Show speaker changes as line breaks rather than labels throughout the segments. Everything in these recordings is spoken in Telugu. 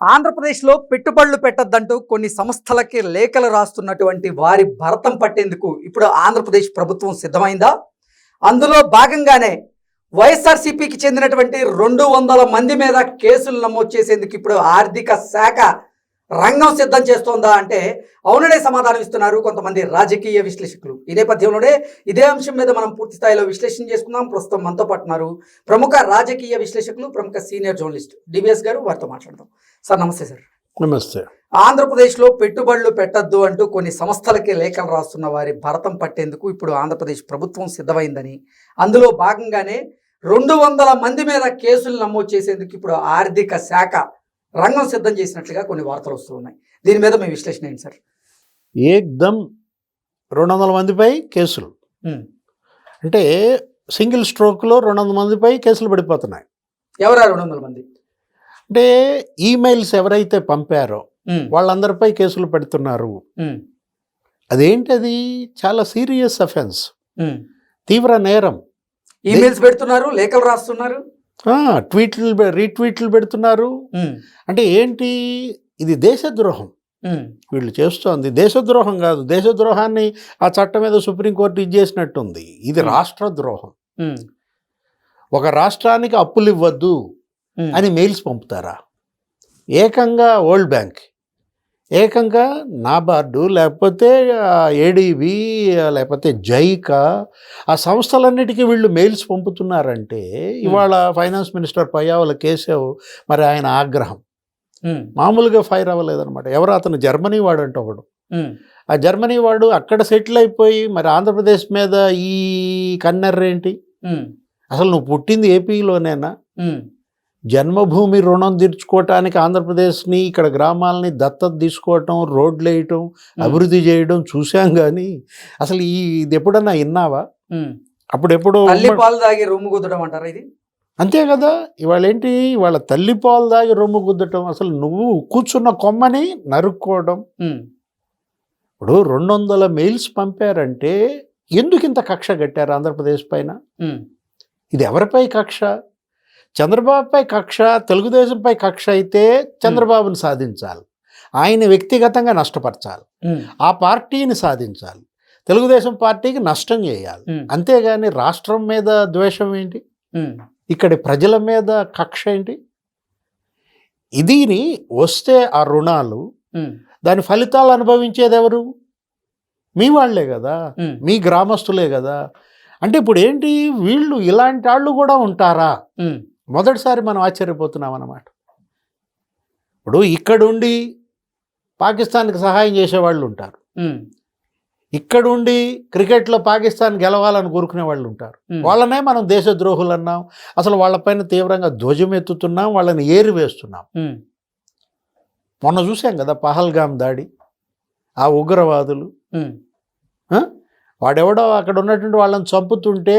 ఆంధ్రప్రదేశ్లో పెట్టుబడులు పెట్టద్దంటూ కొన్ని సంస్థలకి లేఖలు రాస్తున్నటువంటి వారి భరతం పట్టేందుకు ఇప్పుడు ఆంధ్రప్రదేశ్ ప్రభుత్వం సిద్ధమైందా? అందులో భాగంగానే వైఎస్ఆర్సీపీకి చెందినటువంటి రెండు వందల మంది మీద కేసులు నమోదు చేసేందుకు ఇప్పుడు ఆర్థిక శాఖ రంగం సిద్ధం చేస్తోందా అంటే అవుననే సమాధానం ఇస్తున్నారు కొంతమంది రాజకీయ విశ్లేషకులు. ఈ నేపథ్యంలోనే ఇదే అంశం మీద మనం పూర్తి స్థాయిలో విశ్లేషణ చేసుకుందాం. ప్రస్తుతం మనతో పాటు ఉన్నారు ప్రముఖ రాజకీయ విశ్లేషకులు ప్రముఖ సీనియర్ జర్నలిస్ట్ డివిఎస్ గారు. వారితో మాట్లాడదాం. సార్ నమస్తే సార్.
నమస్తే.
ఆంధ్రప్రదేశ్లో పెట్టుబడులు పెట్టద్దు అంటూ కొన్ని సంస్థలకి లేఖలు రాస్తున్న వారి భరతం పట్టేందుకు ఇప్పుడు ఆంధ్రప్రదేశ్ ప్రభుత్వం సిద్ధమైందని. అందులో భాగంగానే రెండు వందల మంది మీద కేసులు నమోదు చేసేందుకు ఇప్పుడు ఆర్థిక శాఖ రంగం సిద్ధం చేసినట్లుగా కొన్ని వార్తలు వస్తూ ఉన్నాయి. దీని మీద మీ విశ్లేషణ ఏంటి సార్?
ఏక్దమ్ రెండు వందల మందిపై కేసులు. అంటే సింగిల్ స్ట్రోక్లో రెండు వందల మందిపై కేసులు పడిపోతున్నాయి.
ఎవరా రెండు వందల మంది?
అంటే ఈమెయిల్స్ ఎవరైతే పంపారో వాళ్ళందరిపై కేసులు పెడుతున్నారు. అదేంటి అది? చాలా సీరియస్ అఫెన్స్. తీవ్ర నేరం.
ఈమెయిల్స్ పెడుతున్నారు లేఖలు రాస్తున్నారు.
ట్వీట్లు రీట్వీట్లు పెడుతున్నారు. అంటే ఏంటి? ఇది దేశద్రోహం. వీళ్ళు చేస్తోంది దేశద్రోహం కాదు. దేశద్రోహాన్ని ఆ చట్టం మీద సుప్రీంకోర్టు ఇచ్చేసినట్టుంది ఇది. రాష్ట్రద్రోహం.
ఉమ్,
ఒక రాష్ట్రానికి అప్పులు ఇవ్వద్దు. అని మెయిల్స్ పంపుతారా? ఏకంగా వరల్డ్ బ్యాంక్. ఏకంగా నాబార్డు లేకపోతే ఏడీబీ లేకపోతే జైకా ఆ సంస్థలన్నిటికీ వీళ్ళు మెయిల్స్ పంపుతున్నారంటే ఇవాళ ఫైనాన్స్ మినిస్టర్ పయ్యావుల కేశవ్ మరి ఆయన ఆగ్రహం. మామూలుగా ఫైర్ అవ్వలేదన్నమాట. ఎవరు అతను జర్మనీ వాడు అంటే ఒకడు ఆ జర్మనీ వాడు అక్కడ సెటిల్ అయిపోయి మరి ఆంధ్రప్రదేశ్ మీద ఈ కన్నెర్రేంటి? అసలు నువ్వు పుట్టింది ఏపీలోనేనా జన్మభూమి రుణం తీర్చుకోవటానికి ఆంధ్రప్రదేశ్ని ఇక్కడ గ్రామాలని దత్తత తీసుకోవటం రోడ్లు వేయటం అభివృద్ధి చేయడం చూసాం కానీ అసలు ఈ ఇది ఎప్పుడన్నా విన్నావా. అప్పుడెప్పుడు
తల్లి పాలు తాగి రొమ్ము కుదడం అంటారా ఇది?
అంతే కదా ఇవాళ ఏంటి ఇవాళ తల్లిపాలు దాగి రొమ్ము గుద్దటం అసలు నువ్వు కూర్చున్న కొమ్మని నరుక్కోవడం. ఇప్పుడు రెండు వందల మెయిల్స్ పంపారంటే ఎందుకు ఇంత కక్ష కట్టారు ఆంధ్రప్రదేశ్ పైన? ఇది ఎవరిపై కక్ష? చంద్రబాబుపై కక్ష తెలుగుదేశంపై కక్ష అయితే చంద్రబాబుని సాధించాలి. ఆయన వ్యక్తిగతంగా నష్టపరచాలి. ఆ పార్టీని సాధించాలి. తెలుగుదేశం పార్టీకి నష్టం చేయాలి. అంతేగాని రాష్ట్రం మీద ద్వేషం ఏంటి? ఇక్కడి ప్రజల మీద కక్ష ఏంటి? ఇదిని వస్తే ఆ రుణాలు దాని ఫలితాలు అనుభవించేది ఎవరు? మీ వాళ్ళే కదా. మీ గ్రామస్తులే కదా. అంటే ఇప్పుడు ఏంటి? వీళ్ళు ఇలాంటి వాళ్ళు కూడా ఉంటారా? మొదటిసారి మనం ఆశ్చర్యపోతున్నాం అన్నమాట ఇప్పుడు ఇక్కడుండి పాకిస్తాన్కి సహాయం చేసేవాళ్ళు ఉంటారు. ఇక్కడుండి క్రికెట్లో పాకిస్తాన్ గెలవాలని కోరుకునే వాళ్ళు ఉంటారు. వాళ్ళనే మనం దేశద్రోహులు అన్నాం అసలు వాళ్ళపైన తీవ్రంగా ధ్వజం ఎత్తుతున్నాం వాళ్ళని ఏరి వేస్తున్నాం. మొన్న చూసాం కదా పహల్గామ్ దాడి ఆ ఉగ్రవాదులు? వాడెవడో అక్కడ ఉన్నటువంటి వాళ్ళని చంపుతుంటే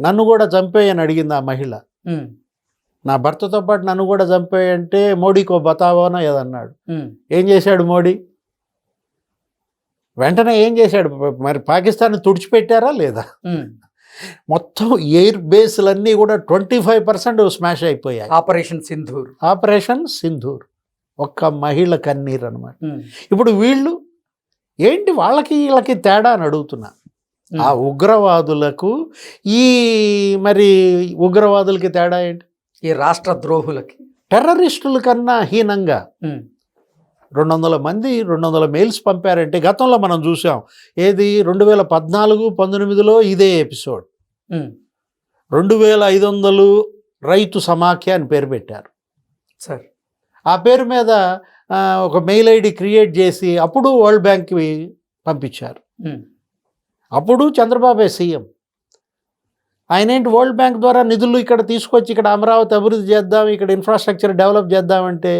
నన్ను కూడా చంపేయని అడిగింది ఆ మహిళ. నా భర్తతో పాటు నన్ను కూడా చంపేయంటే మోడీకో బతావోనో ఏదన్నాడు. ఏం చేశాడు మోడీ? వెంటనే ఏం చేశాడు? మరి పాకిస్తాన్ తుడిచిపెట్టారా లేదా. మొత్తం ఎయిర్ బేస్లన్నీ కూడా ట్వంటీ ఫైవ్ పర్సెంట్ స్మాష్ అయిపోయాయి.
ఆపరేషన్ సింధూర్.
ఆపరేషన్ సింధూర్. ఒక్క మహిళ కన్నీరు అనమాట ఇప్పుడు వీళ్ళు ఏంటి వాళ్ళకి వీళ్ళకి తేడా అని అడుగుతున్నా. ఆ ఉగ్రవాదులకు ఈ మరి ఉగ్రవాదులకి తేడా ఏంటి?
ఈ రాష్ట్ర ద్రోహులకి.
టెర్రరిస్టుల కన్నా హీనంగా రెండు వందల మంది రెండు వందల మెయిల్స్ పంపారంటే గతంలో మనం చూసాం. ఏది? రెండు వేల పద్నాలుగు పంతొమ్మిదిలో ఇదే ఎపిసోడ్. రెండు వేల ఐదు వందలు రైతు సమాఖ్య అని పేరు పెట్టారు.
సార్.
ఆ పేరు మీద ఒక మెయిల్ ఐడి క్రియేట్ చేసి అప్పుడు వరల్డ్ బ్యాంక్కి పంపించారు. అప్పుడు చంద్రబాబే సీఎం. ఆయన ఏంటి వరల్డ్ బ్యాంక్ ద్వారా నిధులు ఇక్కడ తీసుకొచ్చి ఇక్కడ అమరావతి అభివృద్ధి చేద్దాం ఇక్కడ ఇన్ఫ్రాస్ట్రక్చర్ డెవలప్ చేద్దామంటే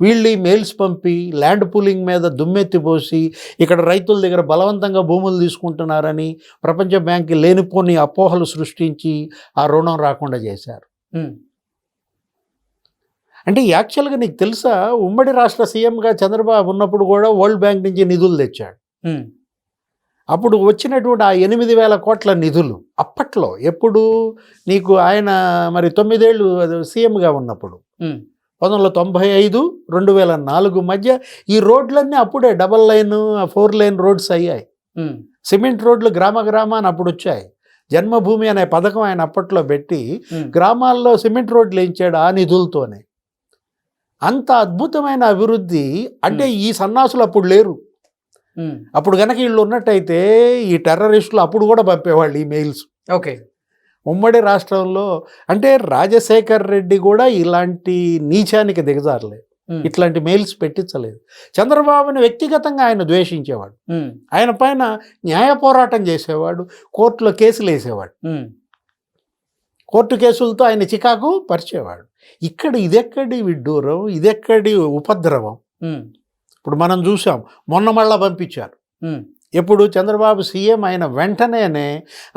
వీళ్ళు మెయిల్స్ పంపి ల్యాండ్ పూలింగ్ మీద దుమ్మెత్తిపోసి ఇక్కడ రైతుల దగ్గర బలవంతంగా భూములు తీసుకుంటున్నారని ప్రపంచ బ్యాంక్ లేనిపోని అపోహలు సృష్టించి ఆ రుణం రాకుండా చేశారు. అంటే యాక్చువల్గా నీకు తెలుసా ఉమ్మడి రాష్ట్ర సీఎంగా చంద్రబాబు ఉన్నప్పుడు కూడా వరల్డ్ బ్యాంక్ నుంచి నిధులు తెచ్చాడు. అప్పుడు వచ్చినటువంటి ఆ ఎనిమిది వేల కోట్ల నిధులు అప్పట్లో ఎప్పుడు నీకు ఆయన మరి తొమ్మిదేళ్ళు సీఎంగా ఉన్నప్పుడు పంతొమ్మిది వందల తొంభై ఐదు రెండు వేల నాలుగు మధ్య ఈ రోడ్లన్నీ అప్పుడే double line four line roads అయ్యాయి. సిమెంట్ రోడ్లు గ్రామ గ్రామాన్ని అప్పుడు వచ్చాయి. జన్మభూమి అనే పథకం ఆయన అప్పట్లో పెట్టి గ్రామాల్లో సిమెంట్ రోడ్లు వేయించాడు ఆ నిధులతోనే. అంత అద్భుతమైన అభివృద్ధి అంటే ఈ సన్నాసులు అప్పుడు లేరు. అప్పుడు కనుక వీళ్ళు ఉన్నట్టయితే ఈ టెర్రరిస్టులు అప్పుడు కూడా పంపేవాళ్ళు ఈ మెయిల్స్.
ఓకే.
ఉమ్మడి రాష్ట్రంలో అంటే రాజశేఖర్ రెడ్డి కూడా ఇలాంటి నీచానికి దిగజారలేదు ఇట్లాంటి మెయిల్స్ పెట్టించలేదు. చంద్రబాబుని వ్యక్తిగతంగా ఆయన ద్వేషించేవాడు. ఆయన పైన న్యాయ పోరాటం చేసేవాడు కోర్టులో కేసులు వేసేవాడు. కోర్టు కేసులతో ఆయన చికాకు పరిచేవాడు. ఇక్కడ ఇదెక్కడి విడ్డూరం ఇదెక్కడి ఉపద్రవం? ఇప్పుడు మనం చూసాం మొన్న మళ్ళా పంపించారు. ఎప్పుడు చంద్రబాబు సీఎం అయిన వెంటనేనే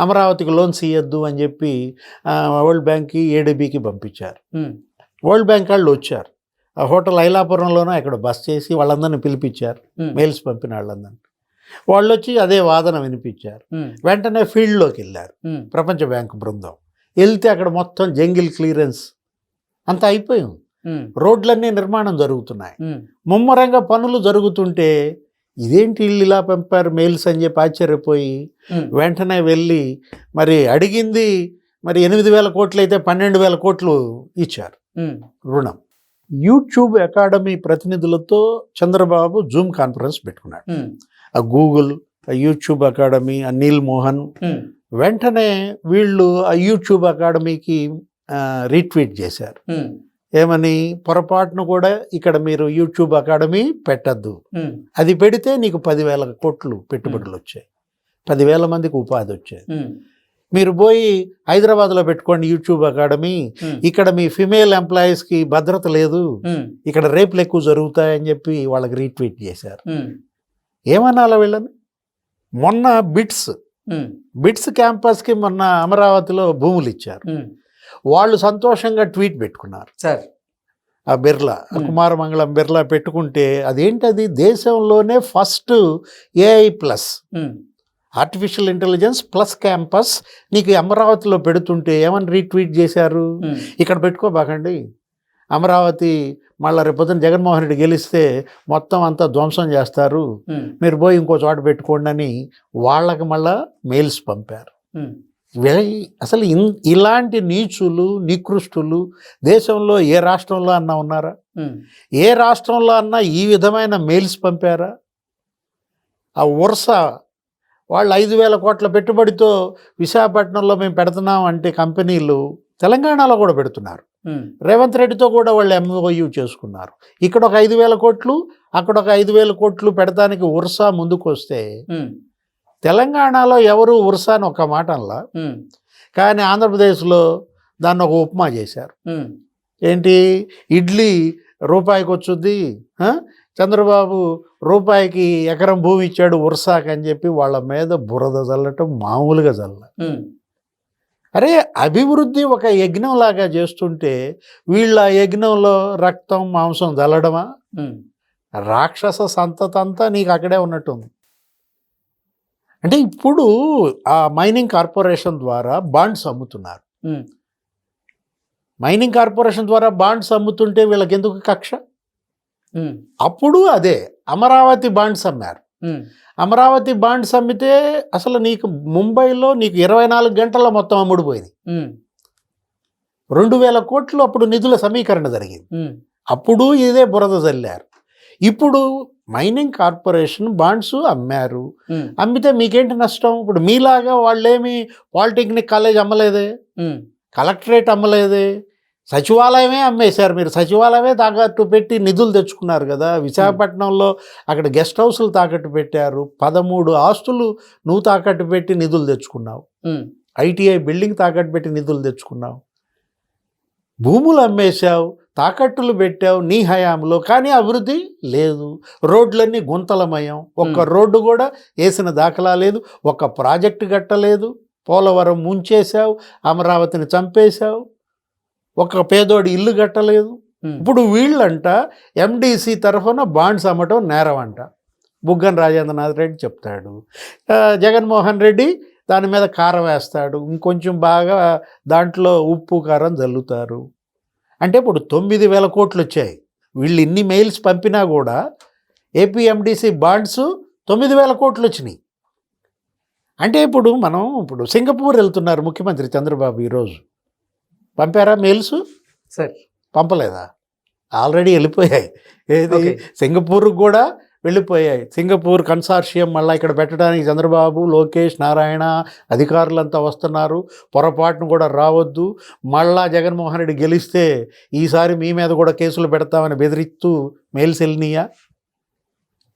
అమరావతికి లోన్స్ ఇవ్వద్దు అని చెప్పి వరల్డ్ బ్యాంక్కి ఏడీబీకి పంపించారు. వరల్డ్ బ్యాంక్ వాళ్ళు వచ్చారు. ఆ హోటల్ ఐలాపురంలోనో ఇక్కడ బస్ చేసి వాళ్ళందరినీ పిలిపించారు. మెయిల్స్ పంపిన వాళ్ళందరినీ. వాళ్ళు వచ్చి అదే వాదన వినిపించారు. వెంటనే ఫీల్డ్లోకి వెళ్ళారు. ప్రపంచ బ్యాంక్ బృందం. వెళ్తే అక్కడ మొత్తం జంగిల్ క్లియరెన్స్ అంతా అయిపోయింది రోడ్లన్నీ నిర్మాణం జరుగుతున్నాయి. ముమ్మరంగా పనులు జరుగుతుంటే ఇదేంటి వీళ్ళు ఇలా పంపారు మెయిల్స్ అని చెప్పి ఆశ్చర్యపోయి వెంటనే వెళ్ళి మరి అడిగింది మరి ఎనిమిది వేల కోట్లు అయితే పన్నెండు వేల కోట్లు ఇచ్చారు రుణం. యూట్యూబ్ అకాడమీ ప్రతినిధులతో చంద్రబాబు జూమ్ కాన్ఫరెన్స్ పెట్టుకున్నాడు. ఆ గూగుల్ ఆ యూట్యూబ్ అకాడమీ ఆ నీల్ మోహన్ వెంటనే వీళ్ళు ఆ యూట్యూబ్ అకాడమీకి రీట్వీట్ చేశారు. ఏమని? పొరపాటును కూడా ఇక్కడ మీరు యూట్యూబ్ అకాడమీ పెట్టద్దు. అది పెడితే నీకు పదివేల కోట్లు పెట్టుబడులు వచ్చాయి. పదివేల మందికి ఉపాధి వచ్చేది
ఉమ్,
మీరు పోయి హైదరాబాద్లో పెట్టుకోండి యూట్యూబ్ అకాడమీ ఇక్కడ మీ ఫిమేల్ ఎంప్లాయీస్కి భద్రత లేదు. ఇక్కడ రేపులు ఎక్కువ జరుగుతాయని చెప్పి వాళ్ళకి రీట్వీట్ చేశారు.
ఉమ్,
ఏమనాలా వీళ్ళని? మొన్న బిట్స్ బిట్స్ క్యాంపస్కి మొన్న అమరావతిలో భూములు ఇచ్చారు. వాళ్ళు సంతోషంగా ట్వీట్ పెట్టుకున్నారు.
సార్.
ఆ బిర్లా. కుమారమంగళం బిర్లా పెట్టుకుంటే అదేంటది? దేశంలోనే first AI plus artificial intelligence plus campus నీకు అమరావతిలో పెడుతుంటే ఏమని రీట్వీట్ చేశారు? ఇక్కడ పెట్టుకోబాకండి. అమరావతి మళ్ళీ రేపొద్దున జగన్మోహన్ రెడ్డి గెలిస్తే మొత్తం అంతా ధ్వంసం చేస్తారు. మీరు పోయి ఇంకో చోట పెట్టుకోండి అని వాళ్ళకి మళ్ళా మెయిల్స్ పంపారు. అసలు ఇన్ ఇలాంటి నీచులు నికృష్టులు దేశంలో ఏ రాష్ట్రంలో అన్నా ఉన్నారా? ఏ రాష్ట్రంలో అన్నా ఈ విధమైన మెయిల్స్ పంపారా? ఆ వరుస వాళ్ళు ఐదు వేల కోట్ల పెట్టుబడితో విశాఖపట్నంలో మేము పెడుతున్నాం అంటే కంపెనీలు తెలంగాణలో కూడా పెడుతున్నారు. రేవంత్ రెడ్డితో కూడా వాళ్ళు ఎంఓయూ చేసుకున్నారు. ఇక్కడ ఒక ఐదు వేల కోట్లు అక్కడ ఒక ఐదు వేల కోట్లు పెడతానికి ఉర్సా ముందుకు వస్తే తెలంగాణలో ఎవరు ఉర్సా అని ఒక మాట అనలా. కానీ ఆంధ్రప్రదేశ్లో దాన్ని ఒక ఉప్మా చేశారు. ఏంటి? ఇడ్లీ రూపాయికి వచ్చుద్ది? చంద్రబాబు రూపాయికి ఎకరం భూమి ఇచ్చాడు ఉర్సాక్ అని చెప్పి వాళ్ళ మీద బురద చల్లటం మామూలుగా చల్ల అరే అభివృద్ధి ఒక యజ్ఞంలాగా చేస్తుంటే వీళ్ళ ఆ యజ్ఞంలో రక్తం మాంసం చల్లడమా రాక్షస సంతతంతా నీకు అక్కడే ఉన్నట్టుంది. అంటే ఇప్పుడు ఆ మైనింగ్ కార్పొరేషన్ ద్వారా బాండ్స్ అమ్ముతున్నారు. మైనింగ్ కార్పొరేషన్ ద్వారా బాండ్స్ అమ్ముతుంటే వీళ్ళకి ఎందుకు కక్ష అప్పుడు అదే అమరావతి బాండ్స్ అమ్మారు. అమరావతి బాండ్స్ అమ్మితే అసలు నీకు ముంబైలో నీకు ఇరవై నాలుగు గంటల్లో మొత్తం అమ్ముడుపోయింది. రెండు వేల కోట్లు అప్పుడు నిధుల సమీకరణ జరిగింది. అప్పుడు ఇదే బురద చల్లారు ఇప్పుడు మైనింగ్ కార్పొరేషన్ బాండ్స్ అమ్మారు. అమ్మితే మీకేంటి నష్టం? ఇప్పుడు మీలాగా వాళ్ళేమి పాలిటెక్నిక్ కాలేజ్ అమ్మలేదే? కలెక్టరేట్ అమ్మలేదే? సచివాలయమే అమ్మేశారు మీరు. సచివాలయమే తాకట్టు పెట్టి నిధులు తెచ్చుకున్నారు కదా. విశాఖపట్నంలో అక్కడ గెస్ట్ హౌస్లు తాకట్టు పెట్టారు. పదమూడు ఆస్తులు నువ్వు తాకట్టు పెట్టి నిధులు తెచ్చుకున్నావు. ఐటీఐ బిల్డింగ్ తాకట్టు పెట్టి నిధులు తెచ్చుకున్నావు. భూములు అమ్మేశావు. తాకట్టులు పెట్టావు నీ హయాంలో కానీ అభివృద్ధి లేదు. రోడ్లన్నీ గుంతలమయం. ఒక్క. రోడ్డు కూడా వేసిన దాఖలా లేదు. ఒక్క ప్రాజెక్టు కట్టలేదు. పోలవరం ముంచేశావు. అమరావతిని చంపేశావు. ఒక పేదోడి ఇల్లు కట్టలేదు. ఇప్పుడు వీళ్ళంట ఎండిసి తరఫున బాండ్స్ అమ్మటం నేరం అంట బుగ్గన రాజేంద్రనాథ్ రెడ్డి చెప్తాడు. జగన్మోహన్ రెడ్డి దాని మీద కారం వేస్తాడు. ఇంకొంచెం బాగా దాంట్లో ఉప్పు కారం జల్లుతారు. అంటే ఇప్పుడు తొమ్మిది వేల కోట్లు వచ్చాయి వీళ్ళు ఇన్ని మెయిల్స్ పంపినా కూడా ఏపీఎండిసి బాండ్స్ తొమ్మిది వేల కోట్లు వచ్చినాయి అంటే ఇప్పుడు మనం ఇప్పుడు సింగపూర్ వెళ్తున్నారు ముఖ్యమంత్రి చంద్రబాబు ఈరోజు. పంపారా మెయిల్స్?
సార్.
పంపలేదా? ఆల్రెడీ వెళ్ళిపోయాయి. ఏది?
Okay.
సింగపూర్ కూడా వెళ్ళిపోయాయి. సింగపూర్ కన్సార్షియం మళ్ళీ ఇక్కడ పెట్టడానికి చంద్రబాబు లోకేష్ నారాయణ అధికారులంతా వస్తున్నారు. పొరపాటును కూడా రావద్దు. మళ్ళా జగన్మోహన్ రెడ్డి గెలిస్తే ఈసారి మీ మీద కూడా కేసులు పెడతామని బెదిరిస్తూ మెయిల్స్ వెళ్ళినాయా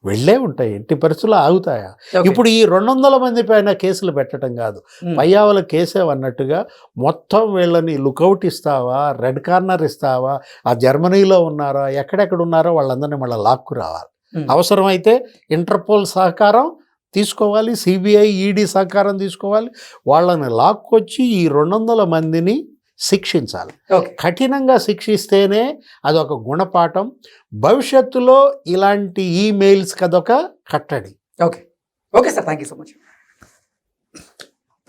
వెళ్ళే ఉంటాయి. ఎట్టి పరిస్థితుల్లో ఆగుతాయా. ఇప్పుడు ఈ రెండు వందల మంది పైన కేసులు పెట్టడం కాదు. పయ్యావల కేసేవన్నట్టుగా మొత్తం వీళ్ళని లుకౌట్ ఇస్తావా? రెడ్ కార్నర్ ఇస్తావా? ఆ జర్మనీలో ఉన్నారా? ఎక్కడెక్కడ ఉన్నారో వాళ్ళందరినీ మళ్ళీ లాక్కు రావాలి. అవసరమైతే ఇంటర్పోల్ సహకారం తీసుకోవాలి సిబిఐ ఈడీ సహకారం తీసుకోవాలి. వాళ్ళని లాక్కొచ్చి ఈ రెండు వందల మందిని శిక్షించాలి. కఠినంగా శిక్షిస్తేనే అదొక గుణపాఠం. భవిష్యత్తులో ఇలాంటి ఈమెయిల్స్ కదొక కట్టడి.
Okay okay sir thank you so much